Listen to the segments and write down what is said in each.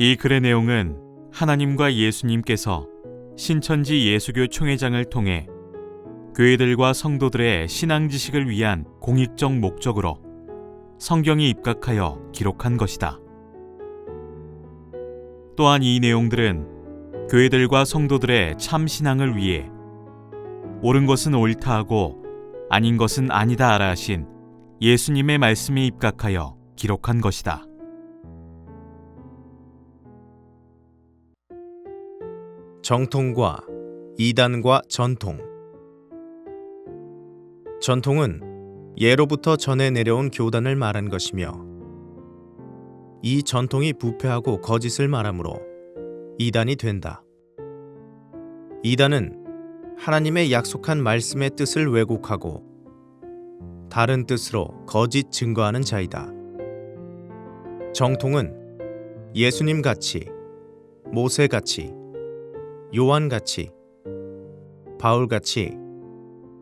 이 글의 내용은 하나님과 예수님께서 신천지 예수교 총회장을 통해 교회들과 성도들의 신앙 지식을 위한 공익적 목적으로 성경에 입각하여 기록한 것이다. 또한 이 내용들은 교회들과 성도들의 참 신앙을 위해 옳은 것은 옳다 하고 아닌 것은 아니다 하라 하신 예수님의 말씀에 입각하여 기록한 것이다. 정통과 이단과 전통 전통은 예로부터 전해 내려온 교단을 말한 것이며 이 전통이 부패하고 거짓을 말하므로 이단이 된다. 이단은 하나님의 약속한 말씀의 뜻을 왜곡하고 다른 뜻으로 거짓 증거하는 자이다. 정통은 예수님 같이 모세 같이 요한 같이 바울 같이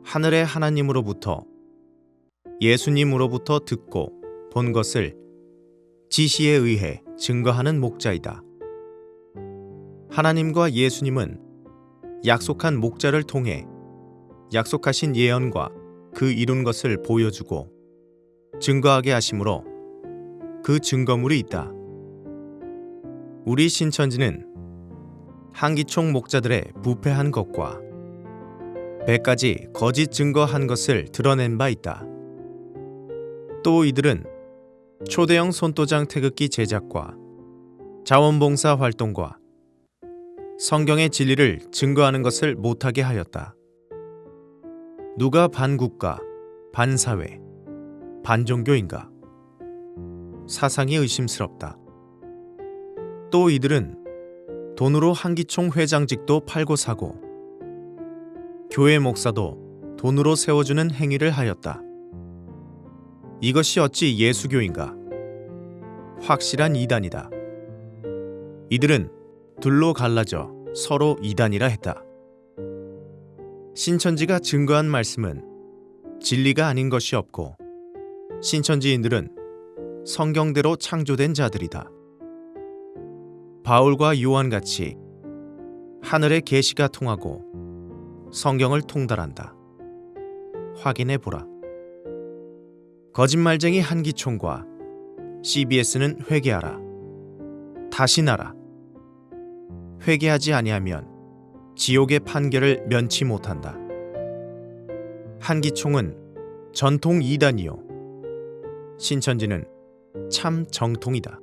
하늘의 하나님으로부터 예수님으로부터 듣고 본 것을 지시에 의해 증거하는 목자이다. 하나님과 예수님은 약속한 목자를 통해 약속하신 예언과 그 이룬 것을 보여주고 증거하게 하심으로 그 증거물이 있다. 우리 신천지는 한기총 목자들의 부패한 것과 배까지 거짓 증거한 것을 드러낸 바 있다. 또 이들은 초대형 손도장 태극기 제작과 자원봉사 활동과 성경의 진리를 증거하는 것을 못하게 하였다. 누가 반국가, 반사회, 반종교인가? 사상이 의심스럽다. 또 이들은 돈으로 한기총 회장직도 팔고 사고 교회 목사도 돈으로 세워주는 행위를 하였다. 이것이 어찌 예수교인가? 확실한 이단이다. 이들은 둘로 갈라져 서로 이단이라 했다. 신천지가 증거한 말씀은 진리가 아닌 것이 없고 신천지인들은 성경대로 창조된 자들이다. 바울과 요한 같이 하늘의 계시가 통하고 성경을 통달한다. 확인해 보라. 거짓말쟁이 한기총과 CBS는 회개하라. 다시 나라. 회개하지 아니하면 지옥의 판결을 면치 못한다. 한기총은 전통 이단이요. 신천지는 참 정통이다.